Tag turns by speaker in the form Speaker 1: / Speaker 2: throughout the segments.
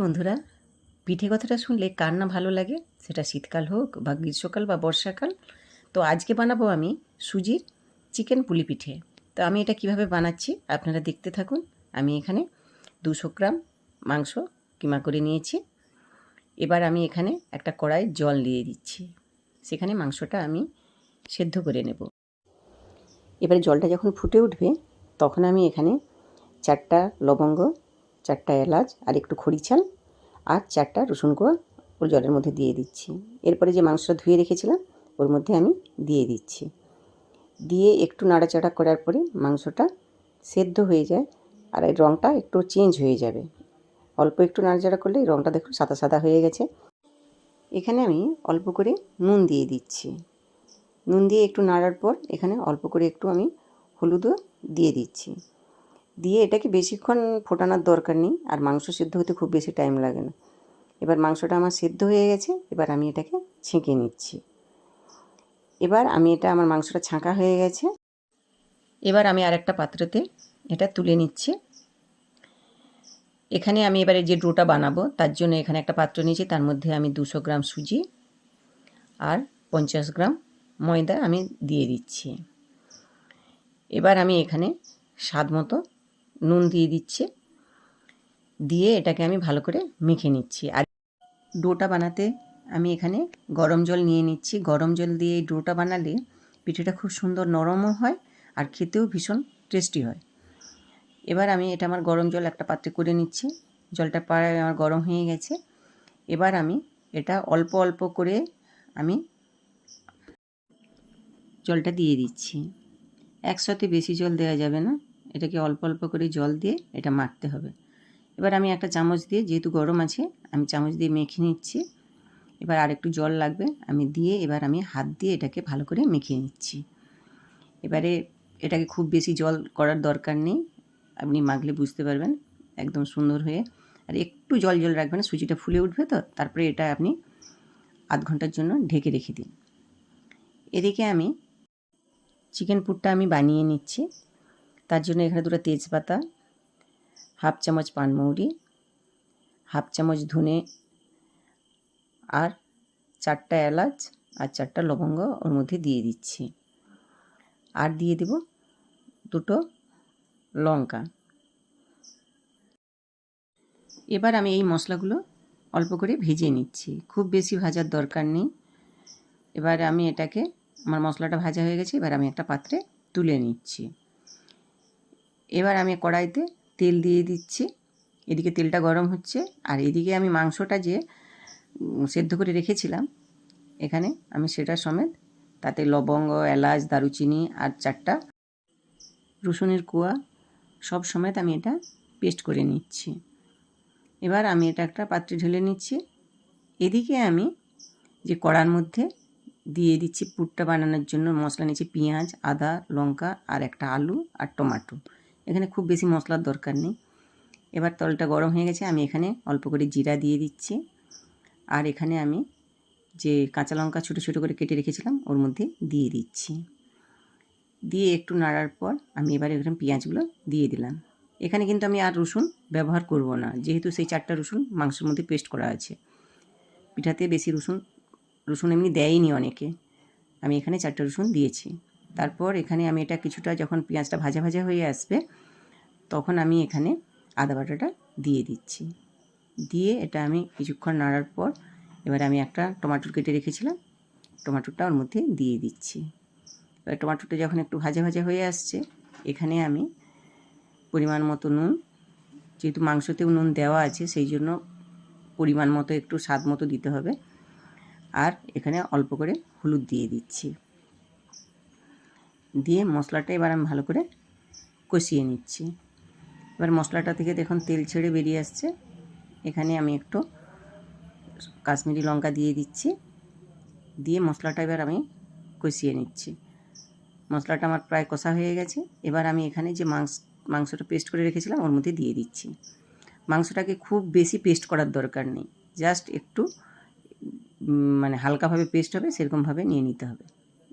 Speaker 1: বন্ধুরা, পিঠে কথাটা শুনলে কার না ভালো লাগে? সেটা শীতকাল হোক বা গ্রীষ্মকাল বা বর্ষাকাল। তো আজকে বানাবো আমি সুজির চিকেন পুলি পিঠে। তো আমি এটা কীভাবে বানাচ্ছি আপনারা দেখতে থাকুন। আমি এখানে দুশো গ্রাম মাংস কিমা করে নিয়েছি। এবার আমি এখানে একটা কড়াই জল দিয়ে দিচ্ছি। সেখানে মাংসটা আমি সেদ্ধ করে নেব। এবারে জলটা যখন ফুটে উঠবে, তখন আমি এখানে চারটা লবঙ্গ চারটা এলাচ আর একটু খড়িচাল আর চারটা রসুন কোয়া ওর জলের মধ্যে দিয়ে দিচ্ছি। এরপরে যে মাংসটা ধুয়ে রেখেছিলাম, ওর মধ্যে আমি দিয়ে দিচ্ছি। দিয়ে একটু নাড়াচাড়া করার পরে মাংসটা সেদ্ধ হয়ে যায় আর এই রঙটা একটু চেঞ্জ হয়ে যাবে। অল্প একটু নাড়াচাড়া করলে রঙটা দেখুন সাদা সাদা হয়ে গেছে। এখানে আমি অল্প করে নুন দিয়ে দিচ্ছি। নুন দিয়ে একটু নাড়ার পর এখানে অল্প করে একটু আমি হলুদও দিয়ে দিচ্ছি। দিয়ে এটাকে বেশিক্ষণ ফোটানোর দরকার নেই, আর মাংস সেদ্ধ হতে খুব বেশি টাইম লাগে না। এবার মাংসটা আমার সেদ্ধ হয়ে গেছে, এবার আমি এটাকে ছেঁকে নিচ্ছি। এবার আমি এটা, আমার মাংসটা ছাঁকা হয়ে গেছে। এবার আমি আর একটা পাত্রতে এটা তুলে নিচ্ছি। এখানে আমি এবারে যে ডোটা বানাবো, তার জন্য এখানে একটা পাত্র নিয়েছি, তার মধ্যে আমি দুশো গ্রাম সুজি আর পঞ্চাশ গ্রাম ময়দা আমি দিয়ে দিচ্ছি। এবার আমি এখানে স্বাদ মতো নুন দিয়ে দিচ্ছে। দিয়ে এটাকে আমি ভালো করে মেখে নিচ্ছি। আর ডোটা বানাতে আমি এখানে গরম জল নিয়ে নিচ্ছি। গরম জল দিয়ে এই ডোটা বানালে পিঠেটা খুব সুন্দর নরমও হয় আর খেতেও ভীষণ টেস্টি হয়। এবার আমি এটা আমার গরম জল একটা পাত্রে করে নিচ্ছি। জলটা প্রায় আমার গরম হয়ে গেছে। এবার আমি এটা অল্প অল্প করে আমি জলটা দিয়ে দিচ্ছি। একসাথে বেশি জল দেওয়া যাবে না। এটাকে অল্প অল্প করে জল দিয়ে এটা মাখতে হবে। এবার আমি একটা চামচ দিয়ে, যেহেতু গরম আছে, আমি চামচ দিয়ে মেখে নিচ্ছি। এবার আর একটু জল লাগবে, আমি দিয়ে এবার আমি হাত দিয়ে এটাকে ভালো করে মেখে নিচ্ছি। এবারে এটাকে খুব বেশি জল করার দরকার নেই, আপনি মাখলে বুঝতে পারবেন, একদম সুন্দর হয়ে। আর একটু জল জল রাখবেন সুজিটা ফুলে উঠবে তো, তারপরে এটা আপনি আধ ঘণ্টার জন্য ঢেকে রেখে দিন। এদিকে আমি চিকেন পুরটা আমি বানিয়ে নিচ্ছি। তার জন্য এখানে দুটো তেজপাতা, হাফ চামচ পানমৌরি হাফ চামচ ধনে আর চারটা এলাচ আর চারটা লবঙ্গ ওর মধ্যে দিয়ে দিচ্ছি। আর দিয়ে দেব দুটো লঙ্কা। এবার আমি এই মশলাগুলো অল্প করে ভেজে নিচ্ছি। খুব বেশি ভাজার দরকার নেই। এবার আমি এটাকে, আমার মশলাটা ভাজা হয়ে গেছে, এবার আমি একটা পাত্রে তুলে নিচ্ছি। এবার আমি কড়াইতে তেল দিয়ে দিচ্ছি। এদিকে তেলটা গরম হচ্ছে। আর এদিকে আমি মাংসটা যে সেদ্ধ করে রেখেছিলাম, এখানে আমি সেটা সমেত তাতে লবঙ্গ, এলাচ, দারুচিনি আর চারটা রসুনের কুয়া সব সমেত আমি এটা পেস্ট করে নিচ্ছি। এবার আমি এটা একটা পাত্রে ঢেলে নিচ্ছি। এদিকে আমি যে কড়ার মধ্যে দিয়ে দিচ্ছি পুরটা বানানোর জন্য মশলা নিচ্ছি পেঁয়াজ, আদা, লঙ্কা আর একটা আলু আর টমাটো। এখানে খুব বেশি মশলার দরকার নেই। এবার তলটা গরম হয়ে গেছে, আমি এখানে অল্প করে জিরা দিয়ে দিচ্ছি। আর এখানে আমি যে কাঁচা লঙ্কা ছোটো ছোটো করে কেটে রেখেছিলাম, ওর মধ্যে দিয়ে দিচ্ছি। দিয়ে একটু নাড়ার পর আমি এবার এখানে পেঁয়াজগুলো দিয়ে দিলাম। এখানে কিন্তু আমি আর রসুন ব্যবহার করব না, যেহেতু সেই চারটা রসুন মাংসের মধ্যে পেস্ট করা আছে। পিঠাতে বেশি রসুন রসুন এমনি দেয়নি অনেকে। আমি এখানে চারটে রসুন দিয়েছি। তারপর এখানে আমি এটা কিছুটা যখন পেঁয়াজটা ভাজা ভাজা হয়ে আসবে, তখন আমি এখানে আদা বাটাটা দিয়ে দিচ্ছি। দিয়ে এটা আমি কিছুক্ষণ নাড়ার পর এবার আমি একটা টমাটোর কেটে রেখেছিলাম টমাটোরটা ওর মধ্যে দিয়ে দিচ্ছি। এবার টমাটোটা যখন একটু ভাজা ভাজা হয়ে আসছে, এখানে আমি পরিমাণ মতো নুন, যেহেতু মাংসতেও নুন দেওয়া আছে, সেই জন্য পরিমাণ মতো একটু স্বাদ মতো দিতে হবে। আর এখানে অল্প করে হলুদ দিয়ে দিচ্ছি। দিয়ে মশলাটা এবার আমি ভালো করে কষিয়ে নিচ্ছি। এবার মশলাটা থেকে দেখুন তেল ছেড়ে বেরিয়ে আসছে। এখানে আমি একটু কাশ্মীরি লঙ্কা দিয়ে দিচ্ছি। দিয়ে মশলাটা এবার আমি কষিয়ে নিচ্ছি। মশলাটা আমার প্রায় কষা হয়ে গেছে। এবার আমি এখানে যে মাংস, মাংসটা পেস্ট করে রেখেছিলাম ওর মধ্যে দিয়ে দিচ্ছি। মাংসটাকে খুব বেশি পেস্ট করার দরকার নেই। জাস্ট একটু মানে হালকাভাবে পেস্ট হবে, সেরকমভাবে নিয়ে নিতে হবে।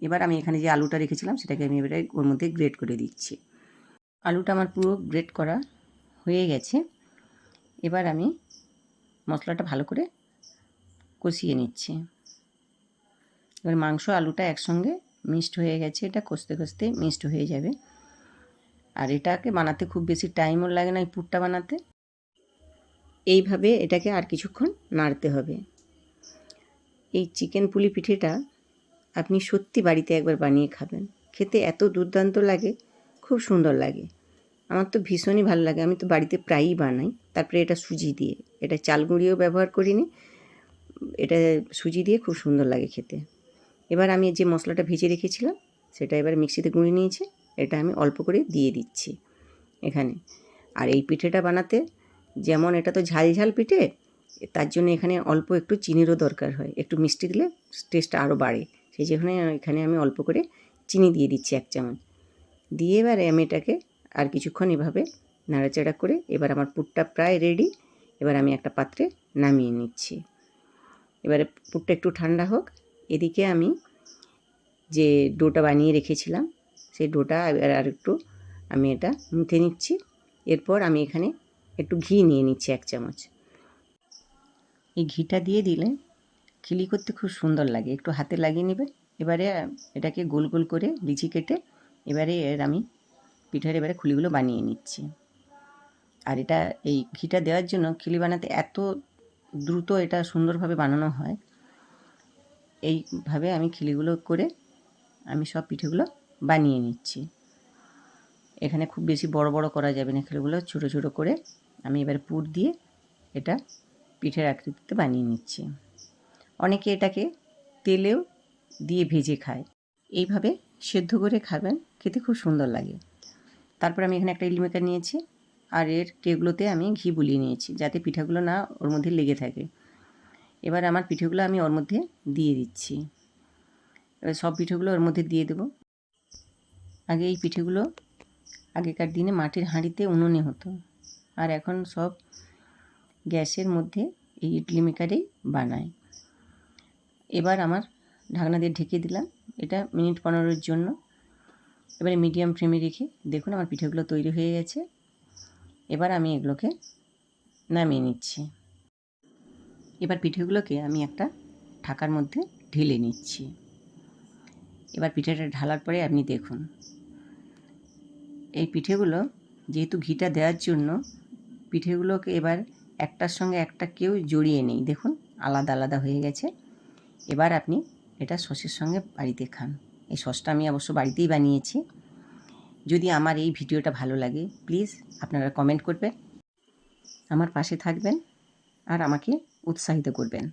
Speaker 1: এবার আমি এখানে যে আলুটা রেখেছিলাম, সেটাকে আমি এবারে ওর মধ্যে গ্রেট করে দিচ্ছি। আলুটা আমার পুরো গ্রেট করা হয়ে গেছে। এবার আমি মশলাটা ভালো করে কষিয়ে নিচ্ছি। এবার মাংস, আলুটা একসঙ্গে মিক্সড হয়ে গেছে। এটা কষতে কষতে মিক্সড হয়ে যাবে। আর এটাকে বানাতে খুব বেশি টাইমও লাগে না এই পুরটা বানাতে। এইভাবে এটাকে আর কিছুক্ষণ নাড়তে হবে। এই চিকেন পুলি পিঠেটা আপনি সত্যি বাড়িতে একবার বানিয়ে খাবেন। খেতে এত দুর্দান্ত লাগে, খুব সুন্দর লাগে। আমার তো ভীষণই ভালো লাগে। আমি তো বাড়িতে প্রায়ই বানাই। তারপরে এটা সুজি দিয়ে। এটা চাল গুঁড়িও ব্যবহার করিনি। এটা সুজি দিয়ে খুব সুন্দর লাগে খেতে। এবার আমি যে মশলাটা ভেজে রেখেছিলাম, সেটা এবার মিক্সিতে গুঁড়ি নিয়েছি। এটা আমি অল্প করে দিয়ে দিচ্ছি এখানে। আর এই পিঠেটা বানাতে যেমন এটা তো ঝাল ঝাল পিঠে, তার জন্য এখানে অল্প একটু চিনিরও দরকার হয়। একটু মিষ্টি দিলে টেস্টটা আরও বাড়ে। সেই জন্য এখানে আমি অল্প করে চিনি দিয়ে দিচ্ছি এক চামচ। দিয়ে এবারে আমি এটাকে আর কিছুক্ষণ এভাবে নাড়াচাড়া করে এবার আমার পুরটা প্রায় রেডি এবার আমি একটা পাত্রে নামিয়ে নিচ্ছি। এবারে পুরটা একটু ঠান্ডা হোক, এদিকে আমি যে ডোটা বানিয়ে রেখেছিলাম, সেই ডোটা এবার আর একটু আমি এটা মুথে নিচ্ছি। এরপর আমি এখানে একটু ঘি নিয়ে নিচ্ছি এক চামচ। এই ঘিটা দিয়ে দিলে খিলি করতে খুব সুন্দর লাগে। একটু হাতে লাগিয়ে নেবে। এবারে এটাকে গোল গোল করে লিচি কেটে এবারে এর আমি পিঠার এবারে খুলিগুলো বানিয়ে নিচ্ছি। আর এটা এই ঘিটা দেওয়ার জন্য খিলি বানাতে এত দ্রুত এটা সুন্দরভাবে বানানো হয়, এইভাবে আমি খিলিগুলো করে আমি সব পিঠেগুলো বানিয়ে নিচ্ছি। এখানে খুব বেশি বড় বড় করা যাবে না খিলিগুলো ছোটো ছোটো করে আমি এবারে পুর দিয়ে এটা পিঠের আকৃতিতে বানিয়ে নিচ্ছি। অনেকে এটাকে তেলেও দিয়ে ভেজে খায়। এইভাবে সেদ্ধ করে খাবেন, খেতে খুব সুন্দর লাগে। তারপর আমি এখানে একটা ইডলি মেকার নিয়েছি, আর এর ট্রেগুলোতে আমি ঘি বুলিয়ে নিয়েছি যাতে পিঠাগুলো না ওর মধ্যে লেগে থাকে। এবার আমার পিঠেগুলো আমি ওর মধ্যে দিয়ে দিচ্ছি। এবার সব পিঠেগুলো ওর মধ্যে দিয়ে দেবো। আগে এই পিঠেগুলো আগেকার দিনে মাটির হাঁড়িতে উনুনে হতো, আর এখন সব গ্যাসের মধ্যে এই ইডলি মেকারেই বানায়। এবার আমার ঢাকনা দিয়ে ঢেকে দিলাম। এটা মিনিট পনেরোর জন্য। এবারে মিডিয়াম ফ্লেমে রেখে দেখুন আমার পিঠেগুলো তৈরি হয়ে গেছে। এবার আমি এগুলোকে নামিয়ে নিচ্ছি। এবার পিঠেগুলোকে আমি একটা ঢাকার মধ্যে ঢেলে নিচ্ছি। এবার পিঠেটা ঢালার পরে আপনি দেখুন। এই পিঠেগুলো যেহেতু ঘিটা দেওয়ার জন্য, পিঠেগুলোকে এবার একটার সঙ্গে একটা কেউ জড়িয়ে নেই। দেখুন, আলাদা আলাদা হয়ে গেছে। এবার আপনি এটা সসের সঙ্গে বাড়িতে খান। এই সসটা আমি অবশ্য বাড়িতেই বানিয়েছি। যদি আমার এই ভিডিওটা ভালো লাগে প্লিজ আপনারা কমেন্ট করবেন, আমার পাশে থাকবেন আর আমাকে উৎসাহিত করবেন।